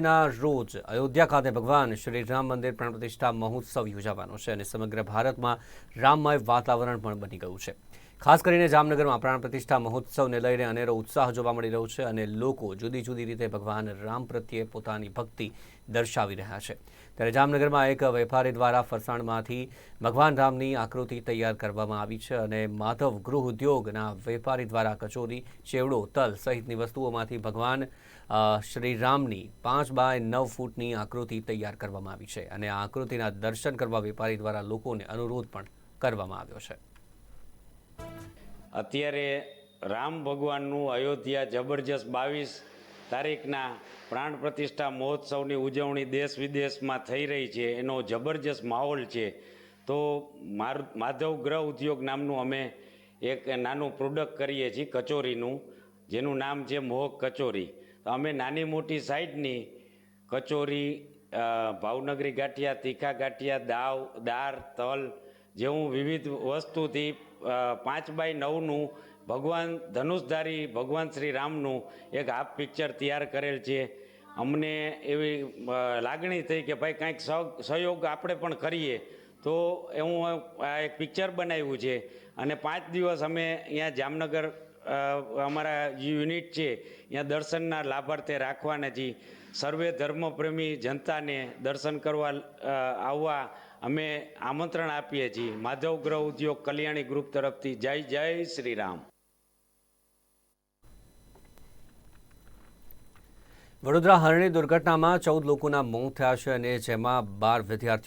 ના રોજ અયોધ્યા ખાતે ભગવાન શ્રી રામ મંદિર પ્રાણ પ્રતિષ્ઠા મહોત્સવ યોજાવાનો છે અને સમગ્ર ભારતમાં રામમય વાતાવરણ પણ બની ગયું છે. ખાસ કરીને જામનગરમાં પ્રાણ પ્રતિષ્ઠા મહોત્સવને લઈને અનેરો ઉત્સાહ જોવા મળી રહ્યો છે અને લોકો જુદી જુદી રીતે ભગવાન રામ પ્રત્યે પોતાની ભક્તિ દર્શાવી રહ્યા છે. ત્યારે જામનગરમાં એક વેપારી દ્વારા ફરસાણમાંથી ભગવાન રામની આકૃતિ તૈયાર કરવામાં આવી છે અને માધવ ગૃહ ઉદ્યોગના વેપારી દ્વારા કચોરી, ચેવડો, તલ સહિતની વસ્તુઓમાંથી ભગવાન શ્રી રામની પાંચ બાય નવ ફૂટની આકૃતિ તૈયાર કરવામાં આવી છે અને આ આકૃતિના દર્શન કરવા વેપારી દ્વારા લોકોને અનુરોધ પણ કરવામાં આવ્યો છે. અત્યારે રામ ભગવાનનું અયોધ્યા જબરજસ્ત બાવીસ તારીખના પ્રાણ પ્રતિષ્ઠા મહોત્સવની ઉજવણી દેશ વિદેશમાં થઈ રહી છે, એનો જબરજસ્ત માહોલ છે. તો માર, માધવ ગ્રહ ઉદ્યોગ નામનું અમે એક નાનું પ્રોડક્ટ કરીએ છીએ, કચોરીનું, જેનું નામ છે મોહક કચોરી. તો અમે નાની મોટી સાઈડની કચોરી ભાવનગરી ગાંઠિયા, તીખા ગાંઠિયા, દાવ દાર તલ જેવું વિવિધ વસ્તુથી પાંચ બાય નવનું ભગવાન ધનુષધારી ભગવાન શ્રી રામનું એક હાફ પિક્ચર તૈયાર કરેલ છે. અમને એવી લાગણી થઈ કે ભાઈ કાંઈક સહ- સહયોગ આપણે પણ કરીએ. તો હું આ એક પિક્ચર બનાવ્યું છે. અને પાંચ દિવસ અમે અહીંયા જામનગર અમારા યુનિટ છે, ત્યાં દર્શનના લાભાર્થે રાખવાના છે સર્વે ધર્મપ્રેમી જનતાને દર્શન કરવા આવવા અમે આમંત્રણ આપીએ છીએ. માધવ ગ્રહ ઉદ્યોગ કલ્યાણી ગ્રુપ તરફથી જય જય શ્રી રામ. વડોદરા હરણી દુર્ઘટનામાં ચૌદ લોકોના મોત થયા છે અને જેમાં બાર વિદ્યાર્થીઓ